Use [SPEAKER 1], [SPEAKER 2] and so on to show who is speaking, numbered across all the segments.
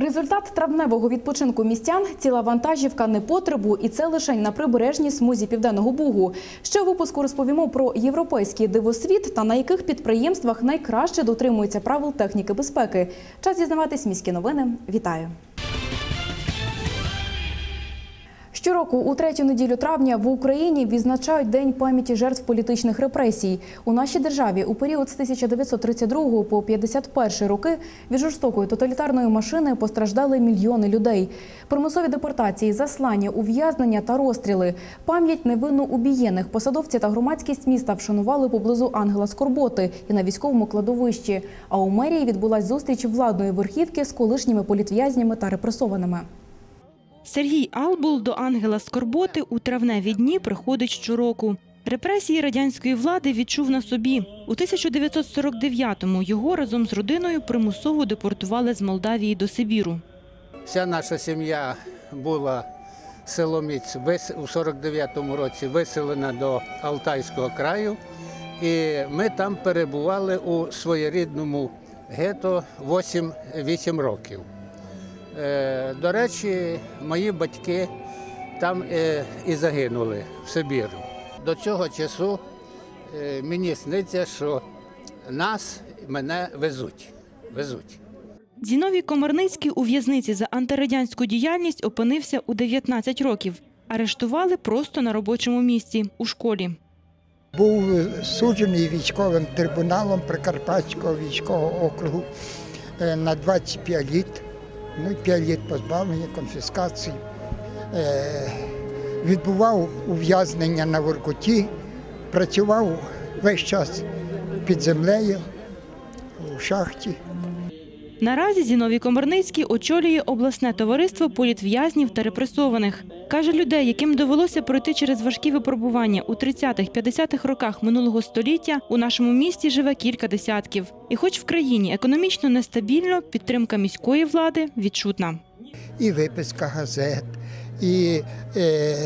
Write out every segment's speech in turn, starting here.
[SPEAKER 1] Результат травневого відпочинку містян ціла вантажівка непотребу, і це лише на прибережній смузі південного бугу. Ще у випуску розповімо про європейський дивосвіт та на яких підприємствах найкраще дотримуються правил техніки безпеки. Час дізнаватись міські новини. Вітаю. Щороку у третю неділю травня в Україні відзначають День пам'яті жертв політичних репресій. У нашій державі у період з 1932 по 51 роки від жорстокої тоталітарної машини постраждали мільйони людей. Примусові депортації, заслання, ув'язнення та розстріли. Пам'ять невинно убієних посадовці та громадськість міста вшанували поблизу Ангела Скорботи і на військовому кладовищі. А у мерії відбулась зустріч владної верхівки з колишніми політв'язнями та репресованими.
[SPEAKER 2] Сергій Албул до ангела Скорботи у травневі дні приходить щороку. Репресії радянської влади відчув на собі. У 1949-му його разом з родиною примусово депортували з Молдавії до Сибіру.
[SPEAKER 3] Вся наша сім'я була селоміць у 49-му році виселена до Алтайського краю, і ми там перебували у своєрідному гето 8, 8 років. Е, До речі, мої батьки там е, і загинули в Сибіру. До цього часу е, мені сниться, що нас, мене везуть. везуть.
[SPEAKER 2] Зіновій Комарницький у в'язниці за антирадянську діяльність опинився у 19 років. Арештували просто на робочому місці у школі.
[SPEAKER 4] Був суджений військовим трибуналом Прикарпатського військового округу на 25 літ, ну, 5 літ позбавлення, конфіскації. Е, Відбував ув'язнення на Воркуті, працював весь час під землею у шахті.
[SPEAKER 2] Наразі Зіновій Комарницький очолює обласне товариство політв'язнів та репресованих. Каже, людей, яким довелося пройти через важкі випробування у 30-50-х роках минулого століття, у нашому місті живе кілька десятків. І хоч в країні економічно нестабільно, підтримка міської влади відчутна.
[SPEAKER 4] і виписка газет, і е,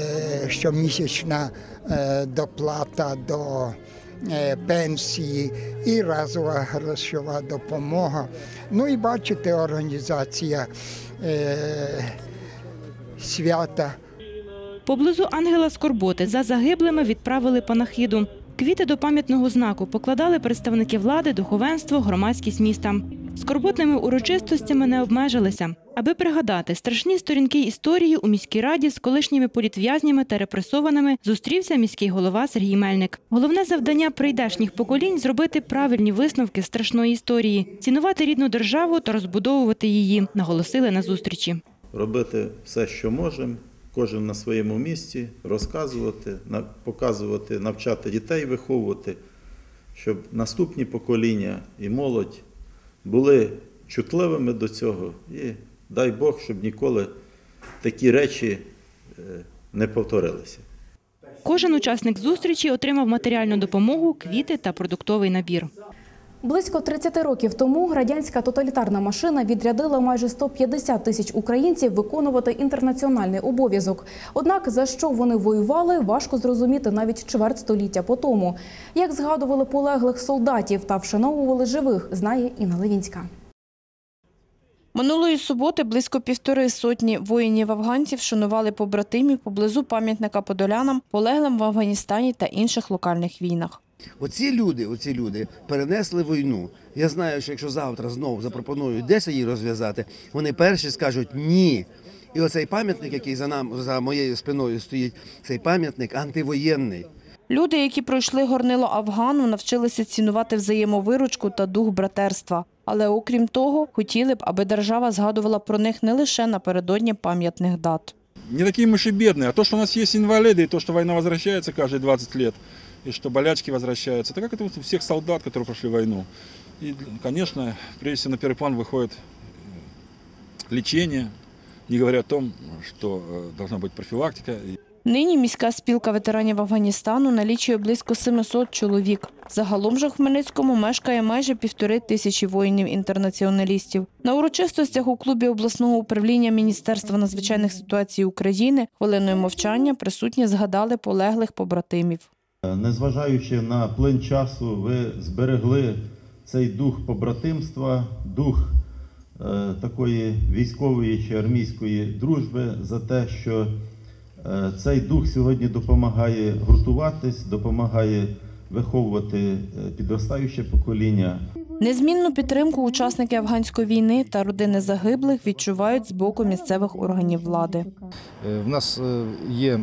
[SPEAKER 4] щомісячна е, доплата до е, пенсії, і разова грошова допомога. Ну і бачите, організація е, свята.
[SPEAKER 2] Поблизу Ангела Скорботи за загиблими відправили панахиду. Квіти до пам'ятного знаку покладали представники влади, духовенство, громадськість міста. Скорботними урочистостями не обмежилися. Аби пригадати страшні сторінки історії у міській раді з колишніми політв'язнями та репресованими зустрівся міський голова Сергій Мельник. Головне завдання прийдешніх поколінь зробити правильні висновки страшної історії, цінувати рідну державу та розбудовувати її, наголосили на зустрічі.
[SPEAKER 5] робити все, що можемо, кожен на своєму місці, розказувати, показувати, навчати дітей виховувати, щоб наступні покоління і молодь були чутливими до цього. І дай Бог, щоб ніколи такі речі е, не повторилися.
[SPEAKER 2] Кожен учасник зустрічі отримав матеріальну допомогу, квіти та продуктовий набір.
[SPEAKER 1] Близько 30 років тому радянська тоталітарна машина відрядила майже 150 тисяч українців виконувати інтернаціональний обов'язок. Однак за що вони воювали, важко зрозуміти навіть чверть століття по тому. Як згадували полеглих солдатів та вшановували живих, знає Інна Левінська.
[SPEAKER 6] Минулої суботи близько півтори сотні воїнів-афганців шанували побратимів поблизу пам'ятника подолянам, полеглим в Афганістані та інших локальних війнах.
[SPEAKER 7] Оці люди, оці люди перенесли війну. Я знаю, що якщо завтра знову запропоную десь її розв'язати, вони перші скажуть ні. І оцей пам'ятник, який за нам за моєю спиною стоїть, цей пам'ятник антивоєнний.
[SPEAKER 6] Люди, які пройшли горнило Афгану, навчилися цінувати взаємовиручку та дух братерства. Але окрім того, хотіли б, аби держава згадувала про них не лише напередодні пам'ятних дат.
[SPEAKER 8] не такие мы ж и бедные. А то, что у нас есть инвалиды, и то, что война возвращается каждые 20 лет, и что болячки возвращаются, это как это вот у всех солдат, которые прошли войну. И, конечно, прежде всего на первый план выходит э, лечение, не говоря о том, что э, должна быть профилактика. И
[SPEAKER 6] Нині міська спілка ветеранів Афганістану налічує близько 700 чоловік. Загалом же в Хмельницькому мешкає майже півтори тисячі воїнів-інтернаціоналістів. На урочистостях у клубі обласного управління Міністерства надзвичайних ситуацій України хвилиною мовчання присутні згадали полеглих побратимів.
[SPEAKER 5] Незважаючи на плин часу, ви зберегли цей дух побратимства, дух е, такої військової чи армійської дружби, за те, що е, цей дух сьогодні допомагає гуртуватись, допомагає виховувати е, підростаюче покоління.
[SPEAKER 6] Незмінну підтримку учасники афганської війни та родини загиблих відчувають з боку місцевих органів влади.
[SPEAKER 9] Е, В нас е, є е,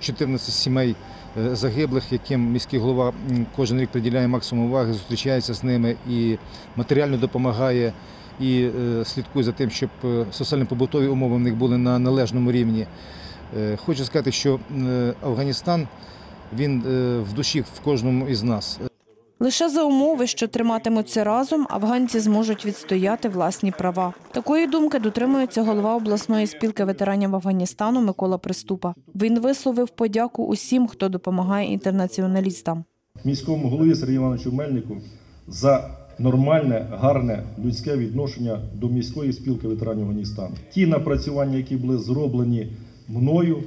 [SPEAKER 9] 14 сімей е, загиблих, яким міський голова кожен рік приділяє максимум уваги, зустрічається з ними і матеріально допомагає, і е, слідкує за тим, щоб е, соціально-побутові умови в них були на належному рівні. Е, Хочу сказати, що е, Афганістан він е, в душі в кожному із нас.
[SPEAKER 6] Лише за умови, що триматимуться разом, афганці зможуть відстояти власні права. Такої думки дотримується голова обласної спілки ветеранів Афганістану Микола Приступа. Він висловив подяку усім, хто допомагає інтернаціоналістам.
[SPEAKER 10] міському голові Сергію Івановичу Мельнику за нормальне, гарне людське відношення до міської спілки ветеранів Афганістану. Ті напрацювання, які були зроблені мною,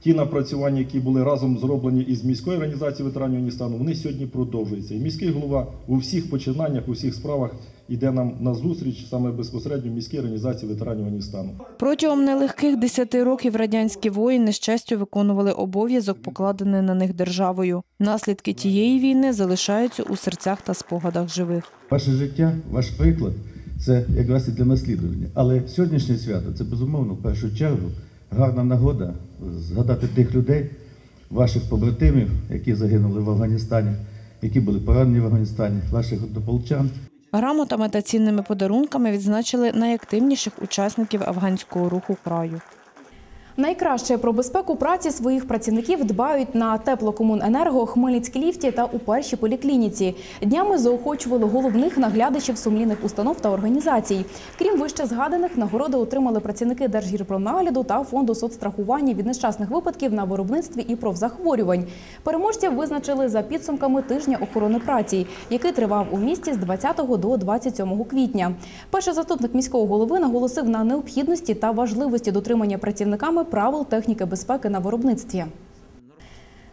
[SPEAKER 10] ті напрацювання, які були разом зроблені із міською організацією ветеранів Афганістану, вони сьогодні продовжуються. І міський голова у всіх починаннях, у всіх справах йде нам на зустріч саме безпосередньо міській організації ветеранів Афганістану.
[SPEAKER 6] Протягом нелегких 10 років радянські воїни з честю виконували обов'язок, покладений на них державою. Наслідки тієї війни залишаються у серцях та спогадах живих.
[SPEAKER 11] Ваше життя, ваш приклад це якраз і для наслідування. Але сьогоднішнє свято це безумовно в першу чергу гарна нагода згадати тих людей, ваших побратимів, які загинули в Афганістані, які були поранені в Афганістані, ваших однополчан.
[SPEAKER 6] Грамотами та цінними подарунками відзначили найактивніших учасників афганського руху краю.
[SPEAKER 1] Найкраще про безпеку праці своїх працівників дбають на теплокомуненерго, Хмельницькій ліфті та у першій поліклініці. Днями заохочували головних наглядачів сумлінних установ та організацій. Крім вище згаданих, нагороди отримали працівники Держгірпромнагляду та фонду соцстрахування від нещасних випадків на виробництві і профзахворювань. Переможців визначили за підсумками тижня охорони праці, який тривав у місті з 20 до 27 квітня. Перший заступник міського голови наголосив на необхідності та важливості дотримання працівниками правил техніки безпеки на виробництві.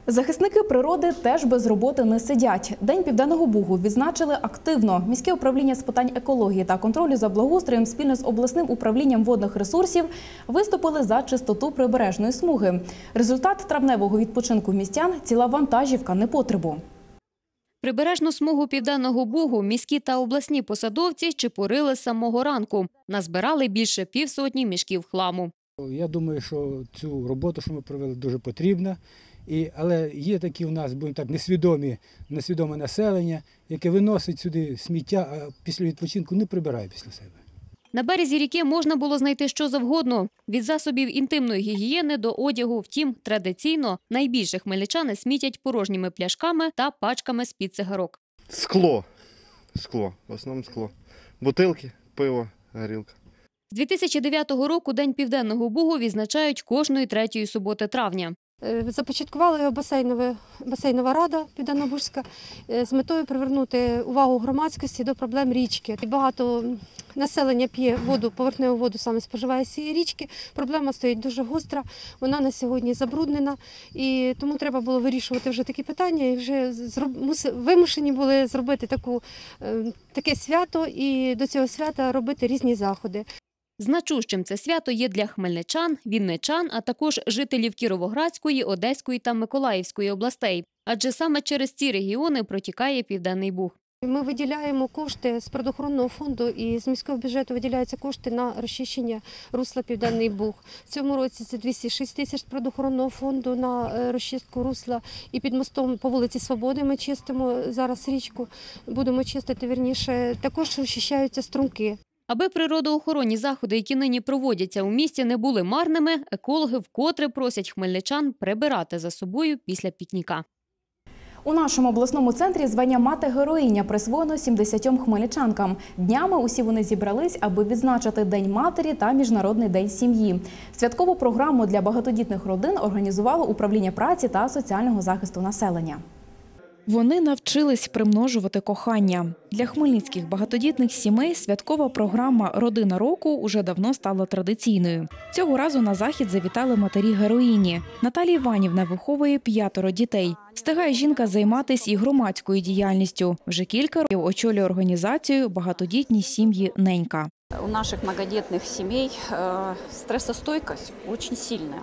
[SPEAKER 1] Захисники природи теж без роботи не сидять. День південного бугу відзначили активно. Міське управління з питань екології та контролю за благоустроєм спільно з обласним управлінням водних ресурсів виступили за чистоту прибережної смуги. Результат травневого відпочинку містян ціла вантажівка непотребу.
[SPEAKER 12] Прибережну смугу Південного Бугу міські та обласні посадовці чепурили з самого ранку. Назбирали більше півсотні мішків хламу.
[SPEAKER 13] Я думаю, що цю роботу, що ми провели, дуже потрібна. І, але є такі у нас, будемо так, несвідомі, несвідоме населення, яке виносить сюди сміття, а після відпочинку не прибирає після себе.
[SPEAKER 12] На березі ріки можна було знайти що завгодно – від засобів інтимної гігієни до одягу. Втім, традиційно найбільше хмельничани смітять порожніми пляшками та пачками з-під цигарок.
[SPEAKER 14] Скло. Скло. В основному скло. Бутилки, пиво, горілка.
[SPEAKER 12] З 2009 року День Південного Бугу відзначають кожної третьої суботи травня.
[SPEAKER 15] Е, Започаткувала його басейнова, рада Південнобурська е, з метою привернути увагу громадськості до проблем річки. Багато населення п'є воду, поверхневу воду саме споживає з цієї річки. Проблема стоїть дуже гостра, вона на сьогодні забруднена, і тому треба було вирішувати вже такі питання. І вже вимушені були зробити таку, е, таке свято і до цього свята робити різні заходи.
[SPEAKER 12] Значущим це свято є для хмельничан, вінничан, а також жителів Кіровоградської, Одеської та Миколаївської областей. Адже саме через ці регіони протікає Південний Буг.
[SPEAKER 15] Ми виділяємо кошти з природоохоронного фонду і з міського бюджету виділяються кошти на розчищення русла Південний Буг. В цьому році це 206 тисяч з природоохоронного фонду на е, розчистку русла. І під мостом по вулиці Свободи ми чистимо зараз річку, будемо чистити вірніше. Також розчищаються струмки.
[SPEAKER 12] Аби природоохоронні заходи, які нині проводяться у місті, не були марними, екологи вкотре просять хмельничан прибирати за собою після пікніка.
[SPEAKER 1] У нашому обласному центрі звання мати героїня присвоєно 70 хмельничанкам. Днями усі вони зібрались, аби відзначити День матері та Міжнародний день сім'ї. Святкову програму для багатодітних родин організувало управління праці та соціального захисту населення.
[SPEAKER 16] Вони навчились примножувати кохання. Для хмельницьких багатодітних сімей святкова програма Родина року уже давно стала традиційною. Цього разу на захід завітали матері героїні. Наталія Іванівна виховує п'ятеро дітей. Встигає жінка займатися і громадською діяльністю. Вже кілька років очолює організацію багатодітні сім'ї Ненька.
[SPEAKER 17] У наших многодетных семей э, стрессостойкость очень сильная.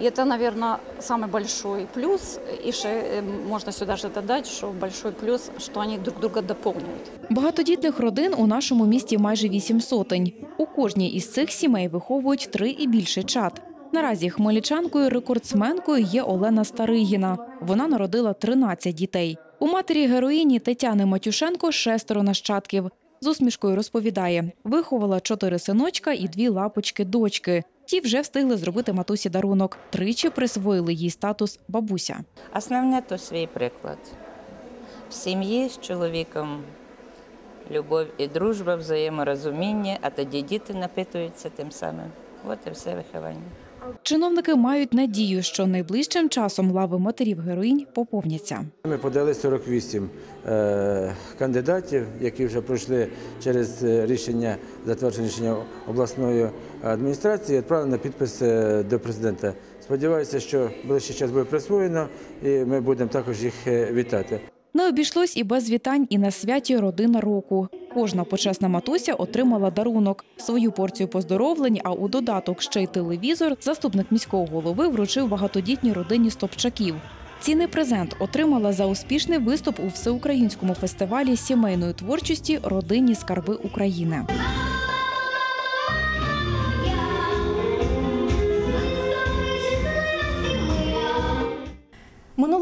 [SPEAKER 17] И это, наверное, самый большой плюс. И ше- э, можно сюда же додать, что большой плюс, что они друг друга дополняют.
[SPEAKER 16] Багатодітних родин у нашому місті майже вісім сотень. У кожній із цих сімей виховують три і більше чад. Наразі хмельничанкою рекордсменкою є Олена Старигіна. Вона народила 13 дітей. У матері героїні Тетяни Матюшенко шестеро нащадків. З усмішкою розповідає, виховала чотири синочка і дві лапочки дочки. Ті вже встигли зробити матусі дарунок. Тричі присвоїли їй статус бабуся.
[SPEAKER 18] Основне то свій приклад. В сім'ї з чоловіком любов і дружба, взаєморозуміння, а тоді діти напитуються тим самим. От і все виховання.
[SPEAKER 16] Чиновники мають надію, що найближчим часом лави матерів героїнь поповняться.
[SPEAKER 19] Ми подали 48 е, кандидатів, які вже пройшли через е, рішення, затверджене рішення обласної адміністрації, і відправили на підпис е, до президента. Сподіваюся, що ближчий час буде присвоєно, і ми будемо також їх вітати.
[SPEAKER 16] Не обійшлось і без вітань і на святі родина року. Кожна почесна матуся отримала дарунок, свою порцію поздоровлень, а у додаток ще й телевізор заступник міського голови вручив багатодітній родині Стопчаків. Цінний презент отримала за успішний виступ у всеукраїнському фестивалі сімейної творчості Родинні скарби України.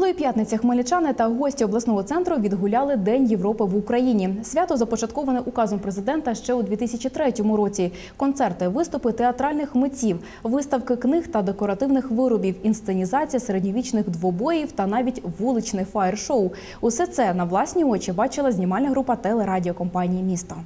[SPEAKER 16] Минулої п'ятниці хмельничани та гості обласного центру відгуляли День Європи в Україні. Свято започатковане указом президента ще у 2003 році. Концерти, виступи театральних митців, виставки книг та декоративних виробів, інсценізація середньовічних двобоїв та навіть вуличне фаєр-шоу. Усе це на власні очі бачила знімальна група телерадіокомпанії міста.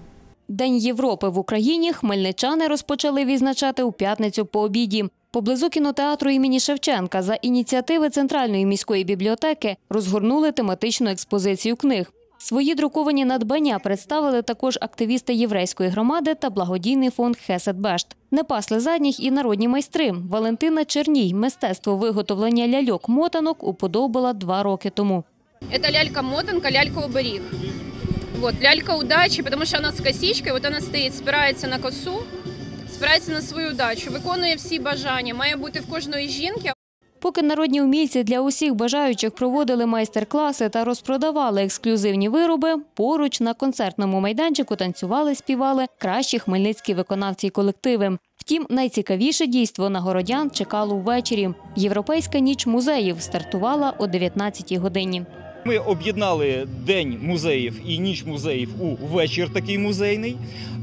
[SPEAKER 12] День Європи в Україні хмельничани розпочали відзначати у п'ятницю по обіді. Поблизу кінотеатру імені Шевченка за ініціативи Центральної міської бібліотеки розгорнули тематичну експозицію книг. Свої друковані надбання представили також активісти єврейської громади та благодійний фонд Хесед Бешт. Не пасли задніх і народні майстри. Валентина Черній мистецтво виготовлення ляльок-мотанок уподобала два роки тому.
[SPEAKER 20] Это лялька-мотанка, лялька-оберіг. Вот, лялька удачі, тому що вона з косичкою, от вона стоїть, спирається на косу, спирається на свою удачу, виконує всі бажання, має бути в кожної жінки.
[SPEAKER 12] Поки народні умільці для усіх бажаючих проводили майстер-класи та розпродавали ексклюзивні вироби, поруч на концертному майданчику танцювали, співали кращі хмельницькі виконавці й колективи. Втім, найцікавіше дійство на городян чекало ввечері. Європейська ніч музеїв стартувала о 19-й годині.
[SPEAKER 21] Ми об'єднали День музеїв і ніч музеїв у вечір такий музейний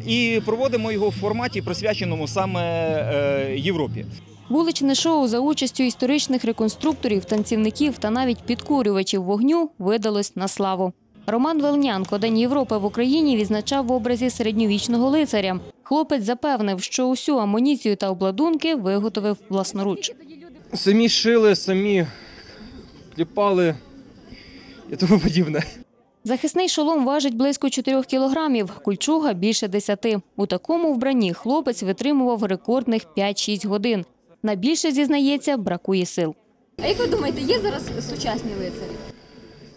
[SPEAKER 21] і проводимо його в форматі, присвяченому саме е, Європі.
[SPEAKER 12] Вуличне шоу за участю історичних реконструкторів, танцівників та навіть підкурювачів вогню видалось на славу. Роман Велнянко День Європи в Україні відзначав в образі середньовічного лицаря. Хлопець запевнив, що усю амуніцію та обладунки виготовив власноруч.
[SPEAKER 22] Самі шили, самі кліпали і тому подібне.
[SPEAKER 12] Захисний шолом важить близько 4 кілограмів, кульчуга – більше 10. У такому вбранні хлопець витримував рекордних 5-6 годин. На більше, зізнається, бракує сил.
[SPEAKER 20] А як ви думаєте, є зараз сучасні лицарі?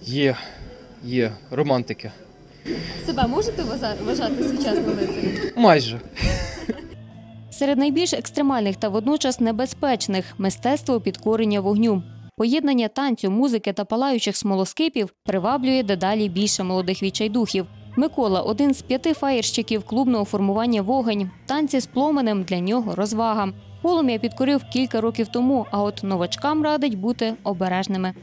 [SPEAKER 22] Є, є, романтики.
[SPEAKER 20] Себе можете вважати сучасним лицарем?
[SPEAKER 22] Майже.
[SPEAKER 12] Серед найбільш екстремальних та водночас небезпечних – мистецтво підкорення вогню. Поєднання танцю, музики та палаючих смолоскипів приваблює дедалі більше молодих відчайдухів. Микола – один з п'яти фаєрщиків клубного формування «Вогонь». Танці з пломенем для нього – розвага. Полум'я підкорив кілька років тому, а от новачкам радить бути обережними.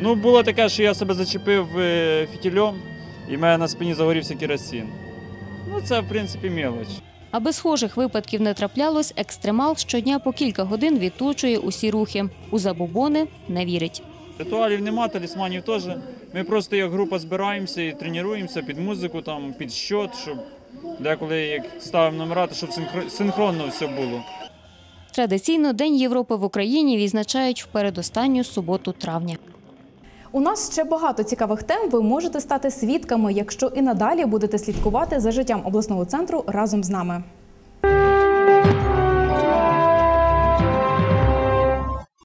[SPEAKER 23] Ну, було таке, що я себе зачепив е, фітільом, і в мене на спині загорівся керосин. Ну, це, в принципі, мелоч.
[SPEAKER 12] Аби схожих випадків не траплялось, екстремал щодня по кілька годин відточує усі рухи. У забобони не вірить.
[SPEAKER 23] Ритуалів нема, талісманів теж. Ми просто як група збираємося і тренуємося під музику, там, під щот, щоб деколи як ставимо номера, то щоб синхро- синхронно все було.
[SPEAKER 12] Традиційно День Європи в Україні відзначають в передостанню суботу травня.
[SPEAKER 1] У нас ще багато цікавих тем. Ви можете стати свідками, якщо і надалі будете слідкувати за життям обласного центру разом з нами.